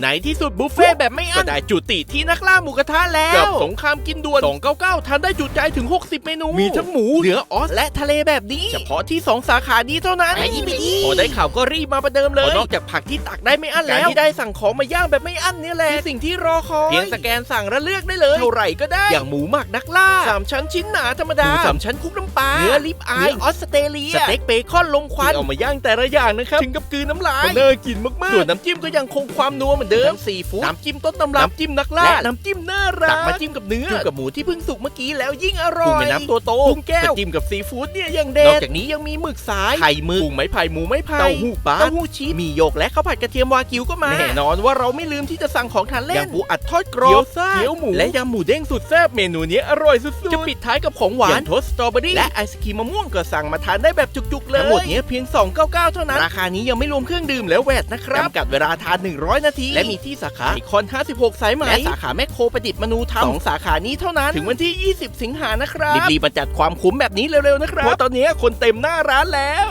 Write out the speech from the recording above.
ในที่สุดบุฟเฟ่ต์แบบไม่อั้นก็ได้จุติที่นักล่าหมูกระทะแล้วกับสงครามกินด่วน299ทานได้จุใจถึง 60 เมนู มีทั้งหมูเนื้อออสและทะเลแบบนี้ เฉพาะที่ 2 สาขานี้เท่านั้นไปดิไปดิพอได้ข่าวก็รีบมาประเดิมเลยนอกจากผักที่ตักได้ไม่อั้นแล้วการที่ได้สั่งของมาย่างแบบไม่อั้นเนี่ยแหละคือสิ่งที่รอคอยเพียงสแกนสั่งแล้วเลือกได้เลยเท่าไหร่ก็ได้อย่างหมูหมักนักล่าสามชั้นชิ้นหนาธรรมดาสามชั้นคลุกน้ำปลาเนื้อลิปอายออสเตรเลียสเต็กเบคอนลมควันเอามาย่างแต่ละอย่างนะครับถึงกับกลืนน้ำลายน่ากินมากๆส่วนน้ำจิ้มก็ยังคงความนัวเหมือนเดิมซีฟู้ดน้ำจิ้มต้นตำรับน้ำจิ้มนักล่าและน้ำจิ้มน่ารักตักมาจิ้มกับเนื้อจิ้มกับหมูที่เพิ่งสุกเมื่อกี้แล้วยิ่งอร่อยกุ้งแม่น้ำตัวโตกุ้งแก้วจิ้มกับซีฟู้ดเนี่ยยังเด็ดนอกจากนี้ยังมีหมึกสายไข่หมึกกุ้งไม้ไผ่หมูไม้ไผ่เต้าหู้ปลาเต้าหู้ชีสมีโยกและข้าวผัดกระเทียมวากิวก็มาแน่นอนว่าเราไม่ลืมที่จะสั่งของทานเล่นอย่างปูอัดทอดกรอบเกี๊ยวซ่าเกี๊ยวหมูและยำหมูเด้งสุดแซ่บเมนูนี้อร่อยสุดๆจะปิดท้ายกับของหวานอย่างโทสต์สตรอเบอรี่และไอศครีมมะม่วงก็สั่งมาทานได้แบบจุกๆเลยทั้งหมดเนี้ยเพียง 299 เท่านั้นราคานี้ยังไม่รวมเครื่องดื่มและแวตนะครับจำกัดเวลาทาน 100 นาทีและมีที่สาขาไอคอน 56 สายไหมและสาขาแมคโครประดิษฐ์มนูธรรมสองสาขานี้เท่านั้น ถึงวันที่ 20 สิงหานะครับรีบๆมาจัดความคุ้มแบบนี้เร็วๆนะครับเพราะตอนนี้คนเต็มหน้าร้านแล้ว